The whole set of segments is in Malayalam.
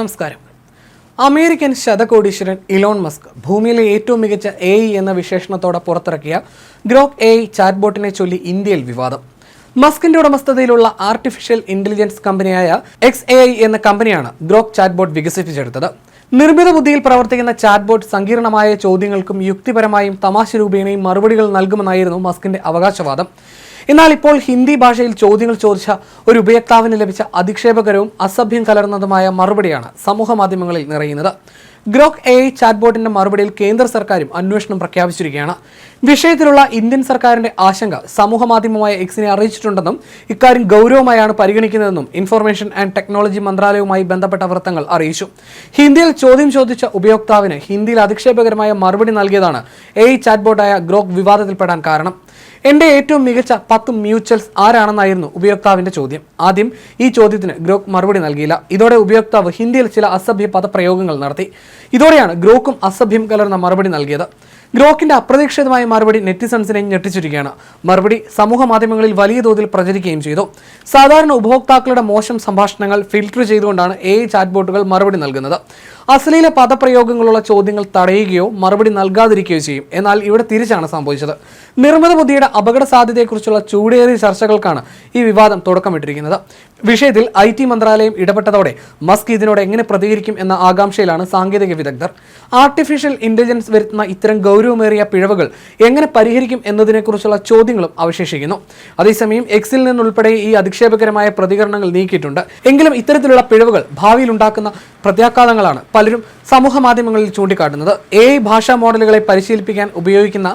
നമസ്കാരം. അമേരിക്കൻ ശതകോടീശ്വരൻ ഇലോൺ മസ്ക് ഭൂമിയിലെ ഏറ്റവും മികച്ച എ എന്ന വിശേഷണത്തോടെ പുറത്തിറക്കിയ ഗ്രോക്ക് എ ചാറ്റ്ബോട്ടിനെ ചൊല്ലി ഇന്ത്യയിൽ വിവാദം. മസ്കിന്റെ ഉടമസ്ഥതയിലുള്ള ആർട്ടിഫിഷ്യൽ ഇന്റലിജൻസ് കമ്പനിയായ എക്സ് എ എന്ന കമ്പനിയാണ് ഗ്രോക്ക് ചാറ്റ്ബോട്ട് വികസിപ്പിച്ചെടുത്തത്. നിർമ്മിത ബുദ്ധിയിൽ പ്രവർത്തിക്കുന്ന ചാറ്റ്ബോട്ട് സങ്കീർണമായ ചോദ്യങ്ങൾക്കും യുക്തിപരമായും തമാശ രൂപേണയും മറുപടികൾ നൽകുമെന്നായിരുന്നു മസ്കിന്റെ അവകാശവാദം. എന്നാൽ ഇപ്പോൾ ഹിന്ദി ഭാഷയിൽ ചോദ്യങ്ങൾ ചോദിച്ച ഒരു ഉപയോക്താവിന് ലഭിച്ച അധിക്ഷേപകരവും അസഭ്യം കലർന്നതുമായ മറുപടിയാണ് സമൂഹ മാധ്യമങ്ങളിൽ നിറയുന്നത്. ഗ്രോക്ക് എ ഐ ചാറ്റ്ബോട്ടിന്റെ മറുപടിയിൽ കേന്ദ്ര സർക്കാരും അന്വേഷണം പ്രഖ്യാപിച്ചിരിക്കുകയാണ്. വിഷയത്തിലുള്ള ഇന്ത്യൻ സർക്കാരിന്റെ ആശങ്ക സമൂഹ മാധ്യമമായ എക്സിനെ അറിയിച്ചിട്ടുണ്ടെന്നും ഇക്കാര്യം ഗൗരവമായാണ് പരിഗണിക്കുന്നതെന്നും ഇൻഫർമേഷൻ ആൻഡ് ടെക്നോളജി മന്ത്രാലയവുമായി ബന്ധപ്പെട്ട വൃത്തങ്ങൾ അറിയിച്ചു. ഹിന്ദിയിൽ ചോദ്യം ചോദിച്ച ഉപയോക്താവിന് ഹിന്ദിയിൽ അധിക്ഷേപകരമായ മറുപടി നൽകിയതാണ് എ ഐ ചാറ്റ്ബോട്ടായ ഗ്രോക്ക് വിവാദത്തിൽപ്പെടാൻ കാരണം. എന്റെ ഏറ്റവും മികച്ച പത്ത് മ്യൂച്വൽസ് ആരാണെന്നായിരുന്നു ഉപയോക്താവിന്റെ ചോദ്യം. ആദ്യം ഈ ചോദ്യത്തിന് ഗ്രോക്ക് മറുപടി നൽകിയില്ല. ഇതോടെ ഉപയോക്താവ് ഹിന്ദിയിൽ ചില അസഭ്യ പദപ്രയോഗങ്ങൾ നടത്തി. ഇതോടെയാണ് ഗ്രോക്കും അസഭ്യം കലർന്ന മറുപടി നൽകിയത്. ഗ്രോക്കിന്റെ അപ്രതീക്ഷിതമായ മറുപടി നെറ്റിസൺസിനെ ഞെട്ടിച്ചിരിക്കുകയാണ്. മറുപടി സമൂഹ മാധ്യമങ്ങളിൽ വലിയ തോതിൽ പ്രചരിക്കുകയും ചെയ്തു. സാധാരണ ഉപഭോക്താക്കളുടെ മോശം സംഭാഷണങ്ങൾ ഫിൽട്ടർ ചെയ്തുകൊണ്ടാണ് എ ചാറ്റ്ബോട്ടുകൾ മറുപടി നൽകുന്നത്. അശ്ലീല പദപ്രയോഗങ്ങളുള്ള ചോദ്യങ്ങൾ തടയുകയോ മറുപടി നൽകാതിരിക്കുകയോ ചെയ്യും. എന്നാൽ ഇവിടെ തിരിച്ചാണ് സംഭവിച്ചത്. നിർമ്മിത ബുദ്ധിയുടെ അപകട സാധ്യതയെക്കുറിച്ചുള്ള ചൂടേറിയ ചർച്ചകൾക്കാണ് ഈ വിവാദം തുടക്കമിട്ടിരിക്കുന്നത്. വിഷയത്തിൽ ഐ ടി മന്ത്രാലയം ഇടപെട്ടതോടെ മസ്ക് ഇതിനോട് എങ്ങനെ പ്രതികരിക്കും എന്ന ആകാംക്ഷയിലാണ് സാങ്കേതിക വിദഗ്ധർ. ആർട്ടിഫിഷ്യൽ ഇന്റലിജൻസ് വരുത്തുന്ന ഇത്തരം ഗൗരവമേറിയ പിഴവുകൾ എങ്ങനെ പരിഹരിക്കും എന്നതിനെക്കുറിച്ചുള്ള ചോദ്യങ്ങളും അവശേഷിക്കുന്നു. അതേസമയം എക്സിൽ നിന്നുൾപ്പെടെ ഈ അധിക്ഷേപകരമായ പ്രതികരണങ്ങൾ നീക്കിയിട്ടുണ്ട്. എങ്കിലും ഇത്തരത്തിലുള്ള പിഴവുകൾ ഭാവിയിൽ ഉണ്ടാക്കുന്ന പ്രത്യാഘാതങ്ങളാണ് പലരും സമൂഹ മാധ്യമങ്ങളിൽ ചൂണ്ടിക്കാട്ടുന്നത്. എ ഭാഷാ മോഡലുകളെ പരിശീലിപ്പിക്കാൻ ഉപയോഗിക്കുന്ന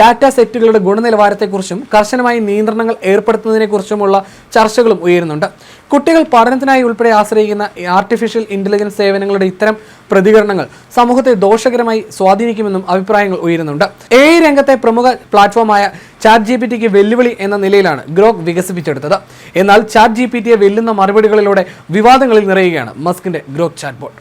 ഡാറ്റ സെറ്റുകളുടെ ഗുണനിലവാരത്തെക്കുറിച്ചും കർശനമായി നിയന്ത്രണങ്ങൾ ഏർപ്പെടുത്തുന്നതിനെക്കുറിച്ചുമുള്ള ചർച്ചകളും ഉയരുന്നുണ്ട്. കുട്ടികൾ പഠനത്തിനായി ഉൾപ്പെടെ ആശ്രയിക്കുന്ന ആർട്ടിഫിഷ്യൽ ഇന്റലിജൻസ് സേവനങ്ങളുടെ ഇത്തരം പ്രതികരണങ്ങൾ. സമൂഹത്തെ ദോഷകരമായി സ്വാധീനിക്കുമെന്നും അഭിപ്രായങ്ങൾ ഉയരുന്നുണ്ട്. എ രംഗത്തെ പ്രമുഖ പ്ലാറ്റ്ഫോമായ ചാറ്റ് ജി പി ടിക്ക് വെല്ലുവിളി എന്ന നിലയിലാണ് ഗ്രോക്ക് വികസിപ്പിച്ചെടുത്തത്. എന്നാൽ ചാറ്റ് ജി പി ടിയെ വെല്ലുന്ന മറുപടികളിലൂടെ വിവാദങ്ങളിൽ നിറയുകയാണ് മസ്കിന്റെ ഗ്രോക്ക് ചാറ്റ്ബോട്ട്.